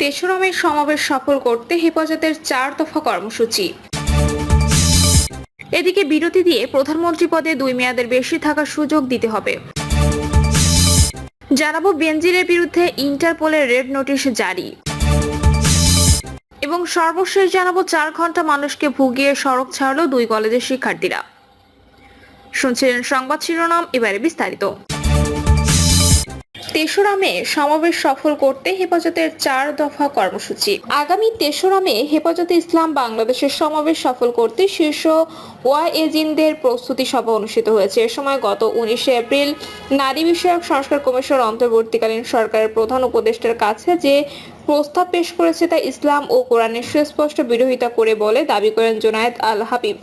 তেসরা সমাবেশ সফল করতে হেফাজতের চার দফা কর্মসূচি। এদিকে বিরতি দিয়ে প্রধানমন্ত্রী পদে দুই মেয়াদের বেশি থাকার সুযোগ দিতে হবে। জানাব বেনজিরের বিরুদ্ধে ইন্টারপোলের রেড নোটিশ জারি। এবং সর্বশেষ জানাব চার ঘণ্টা মানুষকে ভুগিয়ে সড়ক ছাড়লো দুই কলেজের শিক্ষার্থীরা। শুনছিলেন সংবাদ শিরোনাম, এবারে বিস্তারিত। তেসরা মে সমাবেশ সফল করতে হেফাজতের চার দফা কর্মসূচি। আগামী তেসরা মে হেফাজতে ইসলাম বাংলাদেশের সমাবেশ সফল করতে শীর্ষ ওয়াইএজিনদের প্রস্তুতি সভা অনুষ্ঠিত হয়েছে। এ সময় গত উনিশে এপ্রিল নারী বিষয়ক সংস্কার কমিশন অন্তর্বর্তীকালীন সরকারের প্রধান উপদেষ্টার কাছে যে প্রস্তাব পেশ করেছে তা ইসলাম ও কোরআনের সুস্পষ্ট বিরোধিতা করে বলে দাবি করেন জোনায়েদ আল হাবিব।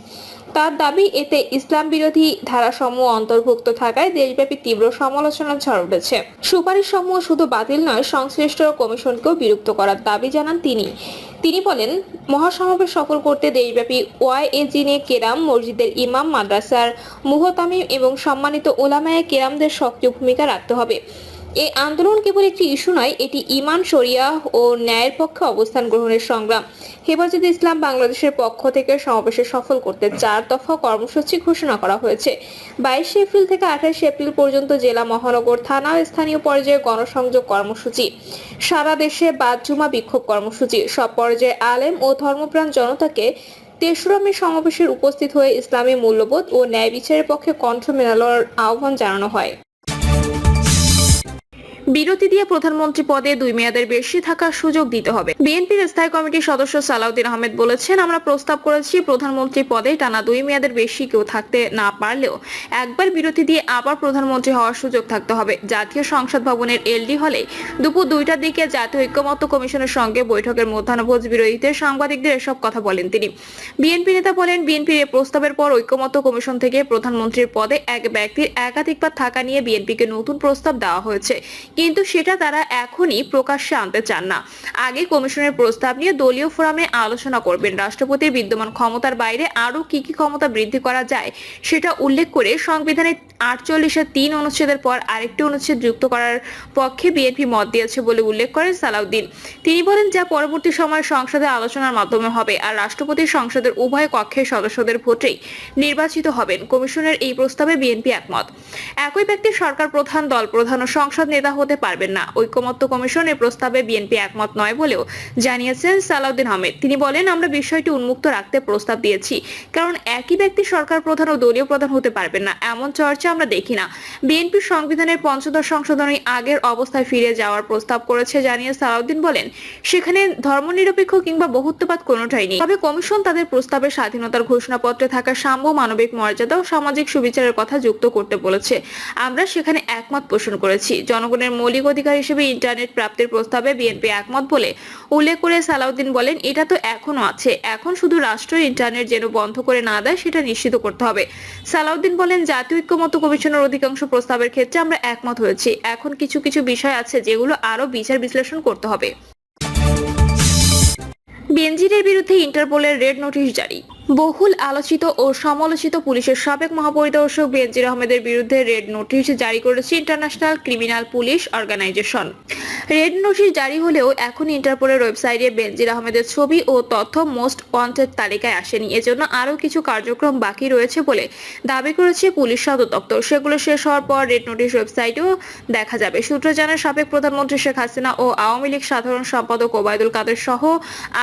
তার দাবি, এতে ইসলাম বিরোধী ধারাসমূহ অন্তর্ভুক্ত থাকায় দেশব্যাপী তীব্র সমালোচনার ঝড় উঠেছে। সুপারিশ সমূহ শুধু বাতিল নয়, সংশ্লিষ্ট কমিশনকেও বিরক্ত করার দাবি জানান তিনি। তিনি বলেন, মহাসমাবেশ সফল করতে দেশব্যাপী ওয়াইএজিনে কেরাম, মসজিদের ইমাম, মাদ্রাসার মুহতামিম এবং সম্মানিত ওলামায়ে কেরামদের সক্রিয় ভূমিকা রাখতে হবে। এই আন্দোলন কেবল একটি ইস্যু নয়, এটি ইমান, শরিয়া ও ন্যায়ের পক্ষে অবস্থান গ্রহণের সংগ্রাম। হেফাজতে ইসলাম বাংলাদেশের পক্ষ থেকে সমাবেশে সফল করতে চার দফা কর্মসূচি ঘোষণা করা হয়েছে। বাইশে এপ্রিল থেকে আঠাশে এপ্রিল পর্যন্ত জেলা, মহানগর, থানা ও স্থানীয় পর্যায়ে গণসংযোগ কর্মসূচি। সারা দেশে বাদজুমা বিক্ষোভ কর্মসূচি। সব পর্যায়ে আলেম ও ধর্মপ্রাণ জনতাকে তেসরা মে সমাবেশের উপস্থিত হয়ে ইসলামী মূল্যবোধ ও ন্যায় বিচারের পক্ষে কণ্ঠ মেলানোর আহ্বান জানানো হয়। বিরতি দিয়ে প্রধানমন্ত্রী পদে দুই মেয়াদের বেশি থাকার সুযোগ দিতে হবে। বিএনপির স্থায়ী কমিটির সদস্য সালাউদ্দিন আহমেদ বলেছেন, আমরা প্রস্তাব করেছি প্রধানমন্ত্রী পদে টানা দুই মেয়াদের বেশি কেউ থাকতে না পারলেও একবার বিরতি দিয়ে আবার প্রধানমন্ত্রী হওয়ার সুযোগ থাকতে হবে। জাতীয় সংসদ ভবনের এলডি হলে দুপুর দুইটার দিকে জাতীয় ঐক্যমত্য কমিশনের সঙ্গে বৈঠকের মধ্যাহ্নভোজ বিরোধীতে সাংবাদিকদের এসব কথা বলেন তিনি। বিএনপি নেতা বলেন বিএনপির প্রস্তাবের পর ঐক্যমত্য কমিশন থেকে প্রধানমন্ত্রীর পদে এক ব্যক্তির একাধিকবার থাকা নিয়ে বিএনপিকে নতুন প্রস্তাব দেওয়া হয়েছে। কিন্তু সেটা তারা এখনই প্রকাশ্যে আনতে চান না। আগে কমিশনের প্রস্তাব নিয়ে দলীয় ফোরামে আলোচনা করবেন। রাষ্ট্রপতির বিদ্যমান ক্ষমতার বাইরে আরও কি কি ক্ষমতা বৃদ্ধি করা যায় সেটা উল্লেখ করে সংবিধানের আটচল্লিশের তিন অনুচ্ছেদের পর আরেকটি অনুচ্ছেদ যুক্ত করার পক্ষে বিএনপি মত দিয়েছে বলে উল্লেখ করেন সালাউদ্দিন। তিনি বলেন, যা পরবর্তী সময় সংসদে আলোচনার মাধ্যমে হবে আর রাষ্ট্রপতি সংসদের উভয় কক্ষের সদস্যদের ভোটেই নির্বাচিত হবেন। কমিশনের এই প্রস্তাবে বিএনপি একমত। একই ব্যক্তি সরকার প্রধান, দল প্রধান ও সংসদ নেতা হতে পারবেন না। ঐক্যমত্য কমিশনের প্রস্তাবে বিএনপি একমত নয় বলেও জানিয়েছেন সালাউদ্দিন আহমেদ। তিনি বলেন, আমরা বিষয়টি উন্মুক্ত রাখতে প্রস্তাব দিয়েছি, কারণ একই ব্যক্তি সরকার প্রধান ও দলীয় প্রধান হতে পারবেন না। এমন চর্চা আমরা দেখি না। বিএনপি সংবিধানের পঞ্চদশ সংশোধনী আগের অবস্থায় ফিরে যাওয়ার প্রস্তাব করেছে জানিয়ে সালাউদ্দিন বলেন, সেখানে ধর্মনিরপেক্ষ কিংবা বহুত্ববাদ কোনোটাই নেই। তবে কমিশন তাদের প্রস্তাবে স্বাধীনতার ঘোষণাপত্রে থাকা সাম্য মানবিক মর্যাদা ও সামাজিক সুবিচারের কথা যুক্ত করতে বলেছে। আমরা সেখানে একমত পোষণ করেছি। জনগণের মৌলিক অধিকার হিসেবে ইন্টারনেট প্রাপ্তির প্রস্তাবে বিএনপি একমত বলে উল্লেখ করে সালাউদ্দিন বলেন, এটা তো এখনও আছে। এখন শুধু রাষ্ট্র ইন্টারনেট যেন বন্ধ করে না দেয়, সেটা নিশ্চিত করতে হবে। সালাউদ্দিন বলেন, জাতীয় ঐক্যমত্য কমিশনের অধিকাংশ প্রস্তাবের ক্ষেত্রে আমরা একমত হয়েছি। এখন কিছু কিছু বিষয় আছে যেগুলো আরও বিচার বিশ্লেষণ করতে হবে। বেনজিরের বিরুদ্ধে ইন্টারপোলের রেড নোটিশ জারি। বহুল আলোচিত ও সমালোচিত পুলিশের সাবেক মহাপরিদর্শক বেনজির আহমেদের বিরুদ্ধে রেড নোটিশ জারি করেছে international criminal police organisation. Red notice জারি হলেও এখন ইন্টারপোলের ওয়েবসাইটে বেনজির আহমেদের ছবি ও তথ্য মোস্ট ওয়ান্টেড তালিকায় আসেনি। এজন্য আরও কিছু কার্যক্রম বাকি রয়েছে বলে দাবি করেছে পুলিশ সদর দপ্তর। সেগুলো শেষ হওয়ার পর রেড নোটিশ ওয়েবসাইটেও দেখা যাবে। সূত্র জানায়, সাবেক প্রধানমন্ত্রী শেখ হাসিনা ও আওয়ামী লীগ সাধারণ সম্পাদক ওবায়দুল কাদের সহ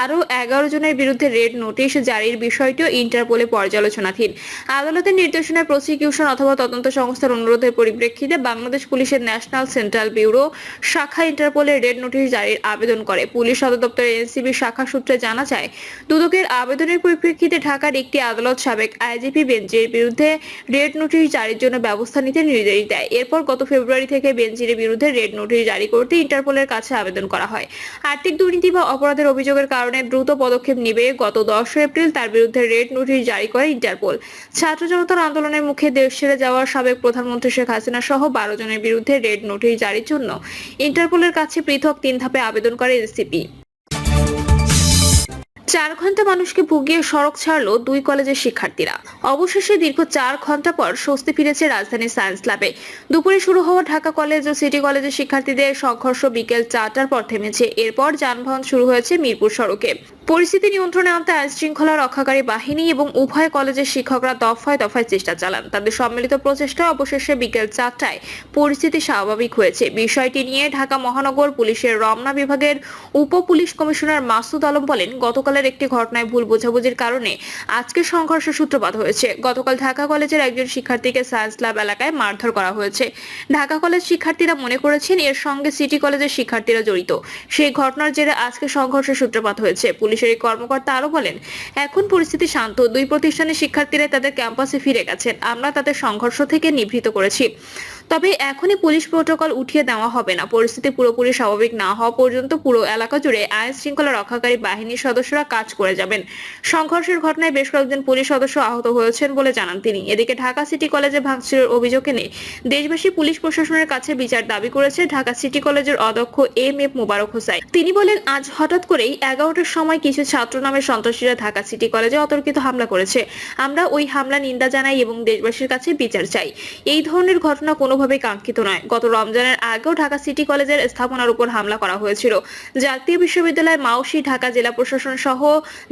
আরও এগারো জনের বিরুদ্ধে রেড নোটিশ জারির বিষয়টিও ইন্টারপোলে পর্যালোচনাধীন। আদালতের নির্দেশনায় প্রসিকিউশন অথবা তদন্ত সংস্থার অনুরোধের পরিপ্রেক্ষিতে বাংলাদেশ পুলিশের ন্যাশনাল সেন্ট্রাল ব্যুরো শাখা ইন্টারপোলে রেড নোটিশ জারির আবেদন করে। পুলিশ সদর দপ্তরের এনসিবি শাখা সূত্রে জানা যায়, দুদকের আবেদনের পরিপ্রেক্ষিতে ঢাকার একটি আদালত সাবেক আইজিপি বেঞ্জির বিরুদ্ধে রেড নোটিশ জারির জন্য ব্যবস্থা নিতে নির্দেশ দেয়। এরপর গত ফেব্রুয়ারি থেকে বেঞ্জিরের বিরুদ্ধে রেড নোটিশ জারি করতে ইন্টারপোলের কাছে আবেদন করা হয়। আর্থিক দুর্নীতি বা অপরাধের অভিযোগের কারণে দ্রুত পদক্ষেপ নিবে গত দশ এপ্রিল তার বিরুদ্ধে রেড নোটিশ জারি করে ইন্টারপোল। ছাত্র জনতার আন্দোলনের মুখে দেশ ছেড়ে যাওয়া সাবেক প্রধানমন্ত্রী শেখ হাসিনা সহ বারো জনের বিরুদ্ধে রেড নোটিশ জারির জন্য ইন্টারপোলের কাছে পৃথক তিন ধাপে আবেদন করে এনসিপি। চার ঘণ্টা মানুষকে ভুগিয়ে সড়ক ছাড়লো দুই কলেজের শিক্ষার্থীরা। অবশেষে দীর্ঘ চার ঘণ্টা পর স্বস্তি ফিরেছে রাজধানী সায়েন্স ল্যাবে। দুপুরে শুরু হওয়া ঢাকা কলেজ ও সিটি কলেজের শিক্ষার্থীদের সংঘর্ষ বিকেল চারটার পর থেমেছে। এরপর যানবাহন শুরু হয়েছে মিরপুর সড়কে। পরিস্থিতি নিয়ন্ত্রণে আনতে আইন শৃঙ্খলা রক্ষাকারী বাহিনী এবং উভয় কলেজের শিক্ষকরা দফায় দফায় চেষ্টা চালান। তাদের সম্মিলিত প্রচেষ্টা অবশেষে বিকেল চারটায় পরিস্থিতি স্বাভাবিক হয়েছে। বিষয়টি নিয়ে ঢাকা মহানগর পুলিশের রমনা বিভাগের উপ পুলিশ কমিশনার মাসুদ আলম বলেন, গতকালের একটি ঘটনায় ভুল বোঝাবুঝির কারণে আজকে সংঘর্ষের সূত্রপাত হয়েছে। গতকাল ঢাকা কলেজের একজন শিক্ষার্থীকে সায়েন্স ল্যাব এলাকায় মারধর করা হয়েছে। ঢাকা কলেজ শিক্ষার্থীরা মনে করেছেন, এর সঙ্গে সিটি কলেজের শিক্ষার্থীরা জড়িত। সেই ঘটনার জেরে আজকে সংঘর্ষের সূত্রপাত হয়েছে। পুলিশের এই কর্মকর্তা আরও বলেন, এখন পরিস্থিতি শান্ত। দুই প্রতিষ্ঠানের শিক্ষার্থীরা তাদের ক্যাম্পাসে ফিরে গেছেন। আমরা তাদের সংঘর্ষ থেকে নিবৃত করেছি। তবে এখনই পুলিশ প্রোটোকল উঠিয়ে দেওয়া হবে না। পরিস্থিতি পুরোপুরি স্বাভাবিক না হওয়া পর্যন্ত পুরো এলাকা জুড়ে আইন শৃঙ্খলা রক্ষাকারী বাহিনীর সদস্যরা কাজ করে যাবেন। সংঘর্ষের ঘটনায় বেশ কয়েকজন পুলিশ সদস্য আহত হয়েছেন বলে জানান তিনি। এদিকে ঢাকা সিটি কলেজে ভাঙচুরের অভিযোগ এনে দেশবাসী পুলিশ প্রশাসনের কাছে বিচার দাবি করেছে ঢাকা সিটি কলেজের অধ্যক্ষ এম এফ মুবারক হোসাই তিনি বলেন, আজ হঠাৎ করেই এগারোটার সময় কিছু ছাত্র নামের সন্ত্রাসীরা ঢাকা সিটি কলেজে অতর্কিত হামলা করেছে। আমরা ওই হামলা নিন্দা জানাই এবং দেশবাসীর কাছে বিচার চাই। এই ধরনের ঘটনা কোনোভাবেই কাঙ্ক্ষিত নয়। গত রমজানের আগেও ঢাকা সিটি কলেজের স্থাপনার উপর হামলা করা হয়েছিল। জাতীয় বিশ্ববিদ্যালয় মাউসি ঢাকা জেলা প্রশাসন সহ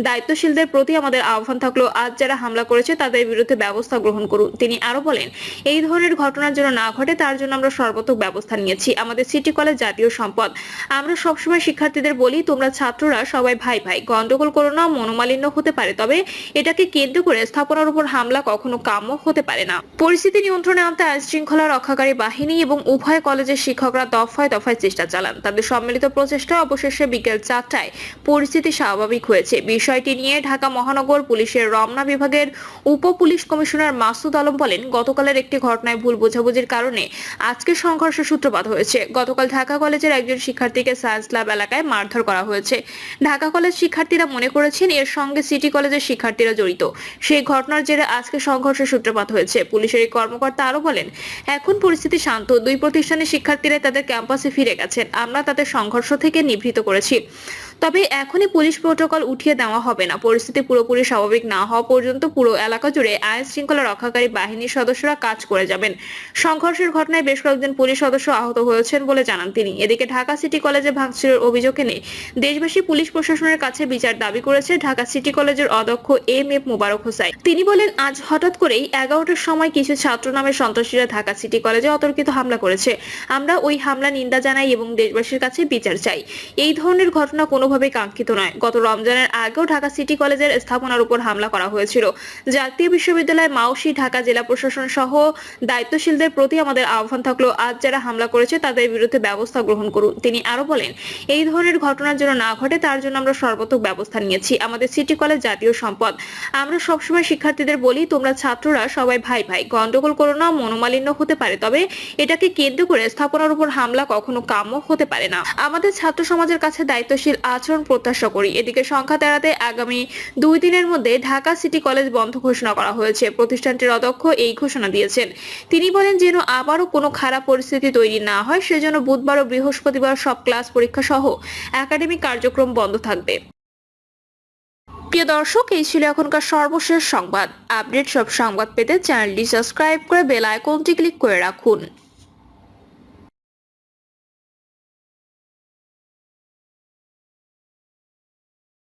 দায়িত্বশীলদের প্রতি আমাদের আহ্বান থাকল, আজ যারা হামলা করেছে তাদের বিরুদ্ধে ব্যবস্থা গ্রহণ করুন। তিনি আরও বলেন, এই ধরনের ঘটনার জন্য না ঘটে তার জন্য আমরা সর্বাত্মক ব্যবস্থা নিয়েছি। আমাদের সিটি কলেজ জাতীয় সম্পদ। আমরা সবসময় শিক্ষার্থীদের বলি, তোমরা ছাত্ররা সবাই ভাই ভাই। গন্ডগোল করো না, মনোমালিন্য হতে পারে, তবে এটাকে কেন্দ্র করে স্থাপনার উপর হামলা কখনো কাম্য হতে পারে না। পরিস্থিতি নিয়ন্ত্রণে আনতে আইন শৃঙ্খলা রক্ষাকারী বাহিনী এবং উভয় কলেজের শিক্ষকরা দফায় দফায় চেষ্টা চালান। তাদের সম্মিলিত প্রচেষ্টা অবশেষে বিকেল চারটায় পরিস্থিতি স্বাভাবিক হয়েছে। বিষয়টি নিয়ে ঢাকা মহানগর পুলিশের রমনা বিভাগের উপ পুলিশ কমিশনার মাসুদ আলম বলেন, গতকালের একটি ঘটনায় ভুল বোঝাবুঝির কারণে আজকে সংঘর্ষের সূত্রপাত হয়েছে। গতকাল ঢাকা কলেজের একজন শিক্ষার্থীকে সায়েন্স ল্যাব এলাকায় মারধর করা হয়েছে। ঢাকা কলেজ শিক্ষার্থীরা মনে করেছেন, এর সঙ্গে সিটি কলেজের শিক্ষার্থীরা জড়িত। সেই ঘটনার জেরে আজকে সংঘর্ষের সূত্রপাত হয়েছে। পুলিশের এই কর্মকর্তা আরও বলেন, এখন পরিস্থিতি শান্ত। দুই প্রতিষ্ঠানের শিক্ষার্থীরা তাদের ক্যাম্পাসে ফিরে গেছেন। আমরা তাদের সংঘর্ষ থেকে নিবৃত করেছি। তবে এখনই পুলিশ প্রোটোকল উঠিয়ে দেওয়া হবে না। পরিস্থিতি পুরোপুরি স্বাভাবিক না হওয়া পর্যন্ত পুরো এলাকা জুড়ে আইন শৃঙ্খলা রক্ষাকারী বাহিনীর সদস্যরা কাজ করে যাবেন। সংঘর্ষের ঘটনায় বেশ কয়েকজন পুলিশ সদস্য আহত হয়েছেন বলে জানান তিনি। এদিকে ঢাকা সিটি কলেজে ভাঙচুরের অভিযোগ এনে দেশবাসী পুলিশ প্রশাসনের কাছে বিচার দাবি করেছে ঢাকা সিটি কলেজের অধ্যক্ষ এম এফ মুবারক হোসাইন তিনি বলেন, আজ হঠাৎ করেই এগারোটার সময় কিছু ছাত্র নামের সন্ত্রাসীরা ঢাকা সিটি কলেজে অতর্কিত হামলা করেছে। আমরা ওই হামলা নিন্দা জানাই এবং দেশবাসীর কাছে বিচার চাই। এই ধরনের ঘটনা কোনোভাবেই কাঙ্ক্ষিত নয়। গত রমজানের আগেও ঢাকা সিটি কলেজের স্থাপনার উপর হামলা করা হয়েছিল। জাতীয় বিশ্ববিদ্যালয় মাউসি ঢাকা জেলা প্রশাসন সহ দায়িত্বশীলদের প্রতি আমাদের আহ্বান থাকল, আজ যারা হামলা করেছে তাদের বিরুদ্ধে ব্যবস্থা গ্রহণ করুন। তিনি আরও বলেন, এই ধরনের ঘটনার জন্য না ঘটে তার জন্য আমরা সর্বাত্মক ব্যবস্থা নিয়েছি। আমাদের সিটি কলেজ জাতীয় সম্পদ। আমরা সবসময় শিক্ষার্থীদের বলি, তোমরা ছাত্ররা সবাই ভাই ভাই। গন্ডগোল করো না, মনোমালিন্য হতে পারে, তবে এটাকে কেন্দ্র করে স্থাপনার উপর হামলা কখনো কাম্য হতে পারে না। আমাদের ছাত্র সমাজের কাছে দায়িত্বশীল আচরণ প্রত্যাশা করি। এদিকে সংখ্যা এড়াতে আগামী দুই দিনের মধ্যে ঢাকা সিটি কলেজ বন্ধ ঘোষণা করা হয়েছে। প্রতিষ্ঠানটির অধ্যক্ষ এই ঘোষণা দিয়েছেন। তিনি বলেন, যেন আবারও কোনো খারাপ পরিস্থিতি তৈরি না হয়, সেজন্য বুধবার ও বৃহস্পতিবার সব ক্লাস পরীক্ষা সহ একাডেমিক কার্যক্রম বন্ধ থাকবে। প্রিয় দর্শক, এই ছিল এখনকার সর্বশেষ সংবাদ। আপডেট সব সংবাদ পেতে চ্যানেলটি সাবস্ক্রাইব করে বেল আইকনটি ক্লিক করে রাখুন।